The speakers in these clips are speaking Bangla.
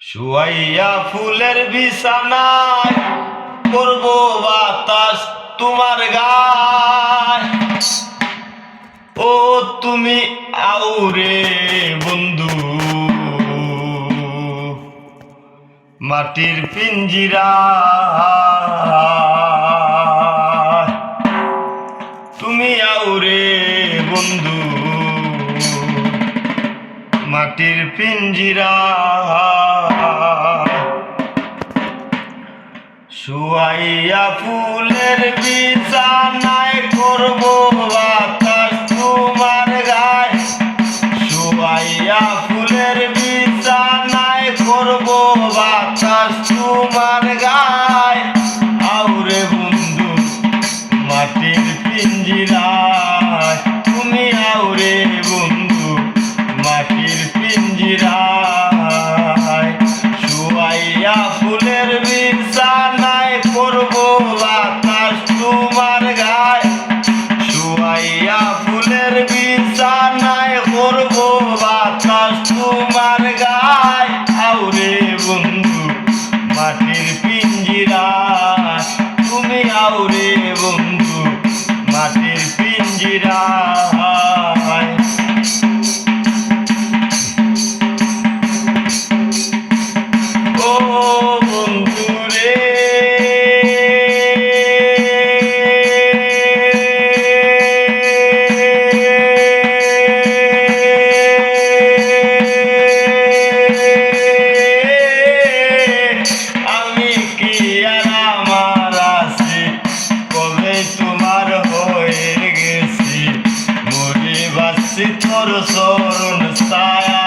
শুয়াইয়া ফুলের বিছানায় করব বাতাস তোমার গায়। ও তুমি আউরে বন্ধু মাটির পিঞ্জিরা। মাটির পিঞ্জিরা। শুয়াইয়া ফুলের বিছানায় করব বাতাস তোমার গায়। শুয়াইয়া ফুলের বিছানায় করব বাতাস তোমার আউরে বাসি তোর চরণ সায়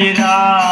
পিঞ্জিরায়